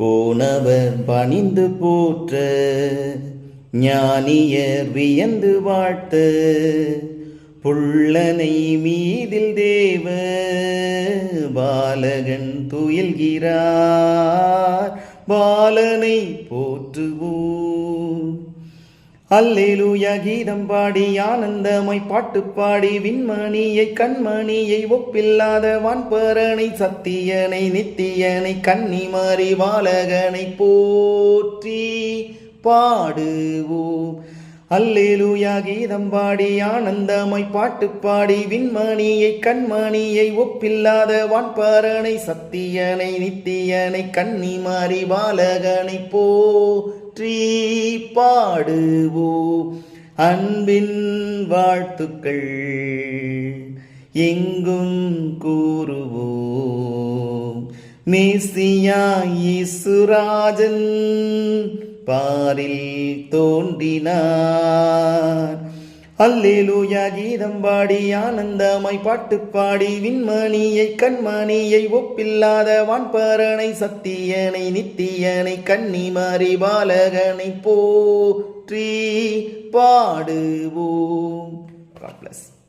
கோணவர் பணிந்து போற்ற ஞானியர் வியந்து வாழ்த்த புள்ளனை மீதில் தேவ பாலகன் துயில்கிறார் பாலனை போற்றுவோம் அல்லேலூய கீதம் பாடி ஆனந்தமாய் பாட்டு பாடி விண்மணியை கண்மணியை ஒப்பில்லாத வான்பரனை சத்தியனை நித்தியனை கன்னி மாறி வாலகனை போற்றி பாடுவோம். அல்லேலூயா கீதம் பாடி ஆனந்தமாய் பாட்டு பாடி விண்மணியை கண்மணியை ஒப்பில்லாத வான்பரனை சத்தியனை நித்தியனை கன்னி மாறி பாலகனை போற்றி பாடுவோம். அன்பின் வாழ்த்துக்கள் எங்கும் கூறுவோம். மேசியா இசுராஜன் பாரில் தோன்றினார். அல்லேலூயா கீதம் பாடி ஆனந்தமாய் பாட்டு பாடி விண்மணியை கண்மணியை ஒப்பில்லாத வான்பரனை சத்தியனை நித்தியனை கன்னிமாரி பாலகனை போற்றி பாடுவோம் God.